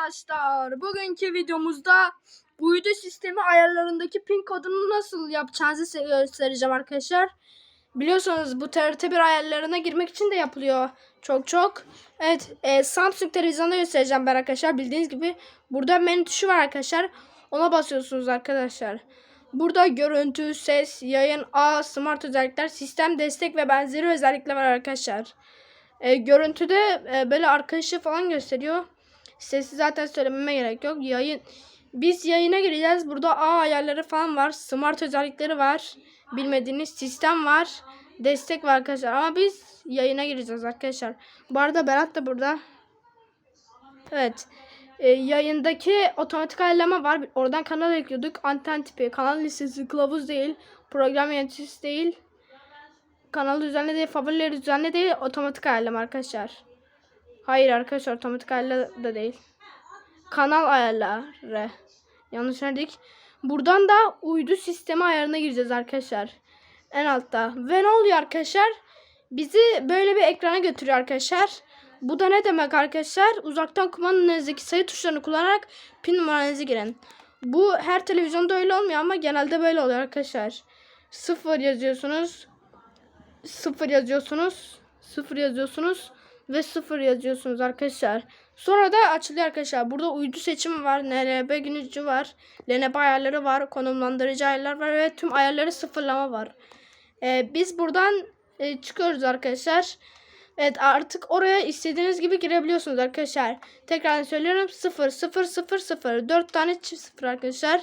arkadaşlar. Bugünkü videomuzda uydu sistemi ayarlarındaki pin kodunu nasıl yapacağınızı göstereceğim arkadaşlar. Biliyorsunuz bu TRT1 ayarlarına girmek için de yapılıyor çok çok. Evet e, Samsung televizyonda göstereceğim ben arkadaşlar. Bildiğiniz gibi burada menü tuşu var arkadaşlar. Ona basıyorsunuz arkadaşlar. Burada görüntü, ses, yayın, ağ, smart özellikler, sistem destek ve benzeri özellikler var arkadaşlar. E, görüntüde e, böyle arkadaşı falan gösteriyor. Sesi zaten söylememe gerek yok. Yayın biz yayına gireceğiz. Burada ağ ayarları falan var. Smart özellikleri var. Bilmediğiniz sistem var. Destek var arkadaşlar. Ama biz yayına gireceğiz arkadaşlar. Bu arada Berat da burada. Evet. E, yayındaki otomatik ayarlama var. Oradan kanal ekliyorduk. Anten tipi, kanal listesi, kılavuz değil. Program yöneticisi değil. Kanal düzenli değil, favorileri düzenli değil, otomatik ayarlama arkadaşlar. Hayır arkadaşlar otomatik ayarlama da değil. Kanal ayarları. Yanlış verdik. Buradan da uydu sistemi ayarına gireceğiz arkadaşlar. En altta. Ve ne oluyor arkadaşlar? Bizi böyle bir ekrana götürüyor arkadaşlar. Bu da ne demek arkadaşlar? Uzaktan kumandanızdaki sayı tuşlarını kullanarak pin numaranızı girin. Bu her televizyonda öyle olmuyor ama genelde böyle oluyor arkadaşlar. Sıfır yazıyorsunuz. Sıfır yazıyorsunuz. Sıfır yazıyorsunuz. Ve sıfır yazıyorsunuz arkadaşlar. Sonra da açılıyor arkadaşlar. Burada uydu seçimi var. NRB günücü var. LNB ayarları var. Konumlandırıcı ayarlar var. Ve tüm ayarları sıfırlama var. Ee, biz buradan e, çıkıyoruz arkadaşlar. Evet artık oraya istediğiniz gibi girebiliyorsunuz arkadaşlar. Tekrar söylüyorum 0 0 0 0 4 tane çift sıfır arkadaşlar.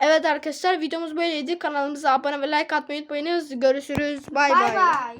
Evet arkadaşlar videomuz böyleydi. Kanalımıza abone ve like atmayı unutmayınız. Görüşürüz. Bay. bay.